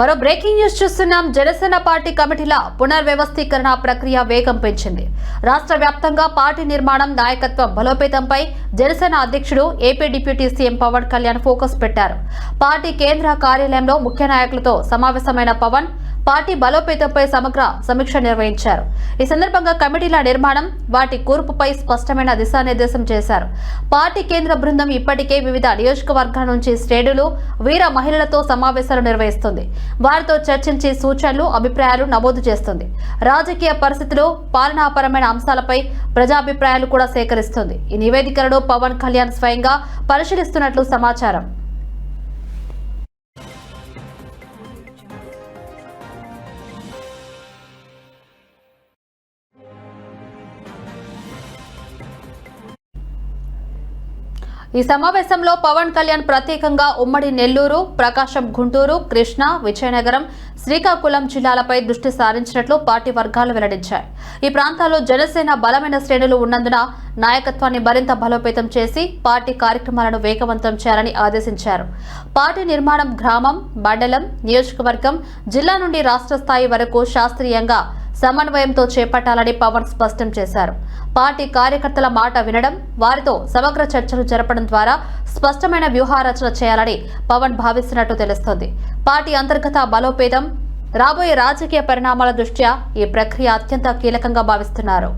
మరో breaking news చూస్తున్నాం. Janasena party కమిటీల పునర్వ్యవస్థీకరణ ప్రక్రియ వేగం పెంచింది. రాష్ట్ర వ్యాప్తంగా పార్టీ నిర్మాణం నాయకత్వం బలోపేతంపై జనసేన అధ్యక్షుడు AP deputy CM Pawan Kalyan focus పెట్టారు. పార్టీ కేంద్ర కార్యాలయంలో ముఖ్య నాయకులతో సమావేశమైన పవన్ పార్టీ బలోపేతంపై సమగ్ర సమీక్ష నిర్వహించారు. ఈ సందర్భంగా కమిటీల నిర్మాణం వాటి కూర్పుపై స్పష్టమైన దిశానిర్దేశం చేశారు. పార్టీ కేంద్ర బృందం ఇప్పటికే వివిధ నియోజకవర్గాల నుంచి శ్రేణులు వీర మహిళలతో సమావేశాలు నిర్వహిస్తుంది. వారితో చర్చించి సూచనలు అభిప్రాయాలు నమోదు చేస్తుంది. రాజకీయ పరిస్థితులు పాలనాపరమైన అంశాలపై ప్రజాభిప్రాయాలు కూడా సేకరిస్తుంది. ఈ నివేదికలను పవన్ కళ్యాణ్ స్వయంగా పరిశీలిస్తున్నట్లు సమాచారం. ఈ సమావేశంలో పవన్ కళ్యాణ్ ప్రత్యేకంగా ఉమ్మడి నెల్లూరు ప్రకాశం గుంటూరు కృష్ణా విజయనగరం శ్రీకాకుళం జిల్లాలపై దృష్టి సారించినట్లు పార్టీ వర్గాలు వెల్లడించాయి. ఈ ప్రాంతాల్లో జనసేన బలమైన శ్రేణులు ఉన్నందున నాయకత్వాన్ని మరింత బలోపేతం చేసి పార్టీ కార్యక్రమాలను వేగవంతం చేయాలని ఆదేశించారు. పార్టీ నిర్మాణం గ్రామం మండలం నియోజకవర్గం జిల్లా నుండి రాష్ట్ర స్థాయి వరకు శాస్త్రీయంగా సమన్వయంతో చేపట్టాలని పవన్ స్పష్టం చేశారు. పార్టీ కార్యకర్తల మాట వినడం వారితో సమగ్ర చర్చలు జరపడం ద్వారా స్పష్టమైన వ్యూహారచన చేయాలని పవన్ భావిస్తున్నట్టు తెలుస్తోంది. పార్టీ అంతర్గత బలోపేతం రాబోయే రాజకీయ పరిణామాల దృష్ట్యా ఈ ప్రక్రియ అత్యంత కీలకంగా భావిస్తున్నారు.